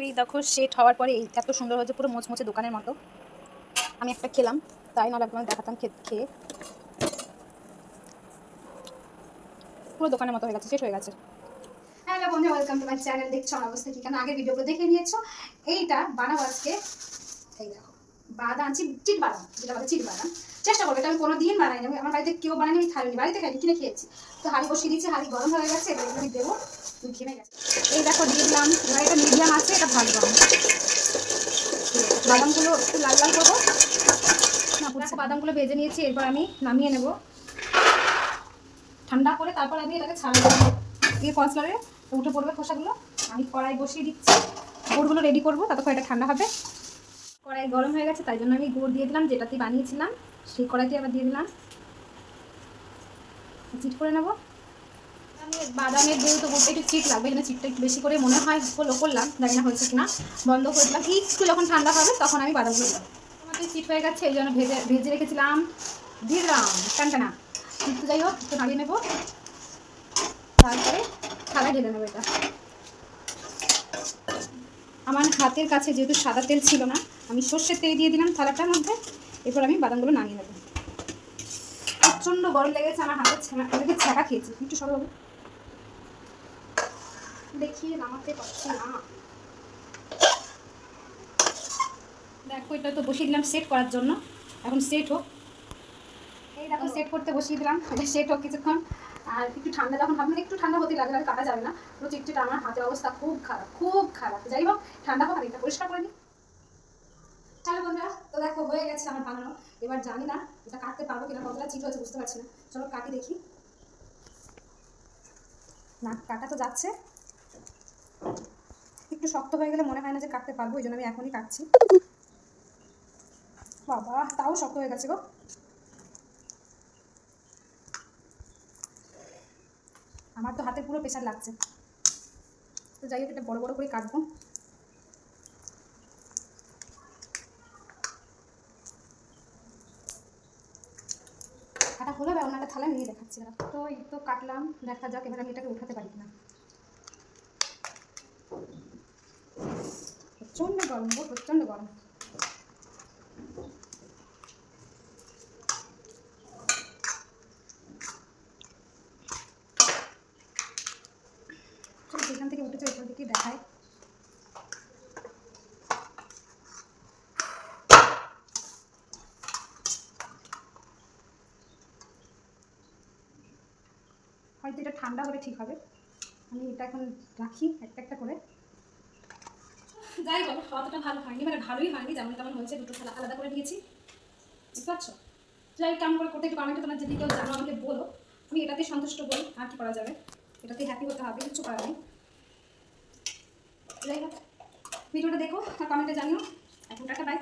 এই দেখো সেট হওয়ার পরে এই এত সুন্দর হয়েছে, পুরো মোচমোচে দোকানের মতো। আমি একটা খেলাম, তাই না লাগল দেখাতাম খেয়ে। পুরো দোকানের মতো হয়ে গেছে সেট হয়ে গেছে। হ্যালো বন্ধু ওয়েলকাম টু মাই চ্যানেল দেখছ অবস্থা কি? কেন? আগের ভিডিওগুলো দেখে নিয়েছো। এইটা বানাবো আজকে। এই দেখো। বাদাম, চিট বাদাম, যেটা বলে চিট বাদাম। চেষ্টা করব, এটা আমি কোনো দিন বানাই নেব আমার বাড়িতে কেউ বানাই আমি খাইনি বাড়িতে খাইনি কিনে খেয়েছি তো হাঁড়ি বসিয়ে দিয়েছি, হাঁড়ি গরম হয়ে গেছে এগুলো আমি দেবো। গেছে। এই দেখো দিয়ে দিলাম এবার এটা মিডিয়াম আছে, এটা ভাজবো আমি। বাদামগুলো একটু লাল লাল করব। দেখো বাদামগুলো ভেজে নিয়েছি, এরপর আমি নামিয়ে নেব। ঠান্ডা করে তারপর আমি এটাকে ছাড়াবো দিয়ে কনসলারে উঠে পড়বে খোসাগুলো। আমি কড়াই বসিয়ে দিচ্ছি। গুড়গুলো রেডি করব, ততক্ষণ এটা ঠান্ডা হবে। কড়াই গরম হয়ে গেছে, তাই জন্য আমি গুড় দিয়ে দিলাম যেটাতে বানিয়েছিলাম, সেই কড়াইতে আবার দিয়ে দিলাম। চিট করে নেব। বাদামের যেহেতু গুড়টা একটু চিট লাগবে এখানে চিটটা একটু বেশি করে মনে হয় হলো করলাম, জানি না হয়েছে কিনা। বন্ধ করে দিলাম, একটু যখন ঠান্ডা হবে তখন আমি বাদামগুলো দিলাম আমাদের চিট হয়ে গেছে, এই জন্য ভেজে ভেজে রেখেছিলাম। দিলাম টানটানা একটু যাই হোক, একটু নাড়িয়ে নেব। তারপরে থালায় ঢেলে নেব এটা। আমার হাতের কাছে যেহেতু সাদা তেল ছিল না আমি সর্ষের তেল দিয়ে দিলাম থালাটার মধ্যে। এরপর আমি বাদামগুলো নামিয়ে নেব। প্রচণ্ড গরম লেগেছে আমার হাতে, ছেঁড়া এটাকে ছ্যাঁকা খেয়েছি। একটু সরো বাবু। দেখিয়ে নামাতে পারছি না। দেখো, এটা তো বসিয়ে দিলাম সেট করার জন্য। এখন সেট হোক। এই দেখো সেট করতে বসিয়ে দিলাম। এটা সেট হোক কিছুক্ষণ। আর একটু ঠান্ডা যখন ভাবলাম একটু ঠান্ডা হতে লাগলে আর কাটা যাবে না। পুরো চিটচিটা আমার হাতের অবস্থা খুব খারাপ খুব খারাপ। যাই হোক, ঠান্ডা হোক আমি এটা পরিষ্কার করে নিই। হ্যালো বন্ধুরা, তো দেখো হয়ে গেছে আমার বানানো। এবার জানি না এটা কাটতে পারব কিনা, কতটা চিট হয়েছে বুঝতে পারছি না। চলো কাটি দেখি। না, কাটা তো যাচ্ছে। একটু শক্ত হয়ে গেলে মনে হয় না যে কাটতে পারব এই জন্য আমি এখনই কাটছি। বাবা, তাও শক্ত হয়ে গেছে গো। আমার তো হাতে পুরো প্রেশার লাগছে। তো যাই হোক, এটা বড় বড় করে কাটবো। হলো, এবার অন্যটা থালায় নিয়ে দেখাচ্ছি। তো এই তো কাটলাম, দেখা যাক এবার আমি এটাকে উঠাতে পারি কিনা। প্রচণ্ড গরম গো, প্রচণ্ড গরম। যেখান থেকে উঠেছে, ওইখান থেকে দেখায়। হয়তো এটা ঠান্ডা হলে ঠিক হবে। আমি এটা এখন রাখি একটা একটা করে। যাই বলো অতটা ভালো হয়নি মানে ভালোই হয়নি, যেমন তেমন হয়েছে, দুটো খেলা আলাদা করে দিয়েছি বুঝতে পারছ? যাই কেমন করে করতে কমেন্টে তোমার যদি কেউ জানো আমাকে বলো। আমি এটাতেই সন্তুষ্ট বলি, আর কি করা যাবে? এটাতেই হ্যাপি হতে হবে কিছু করার নেই। যাই হোক, ভিডিওটা দেখো, আর কমেন্টে জানিও। এখন টাকা বাই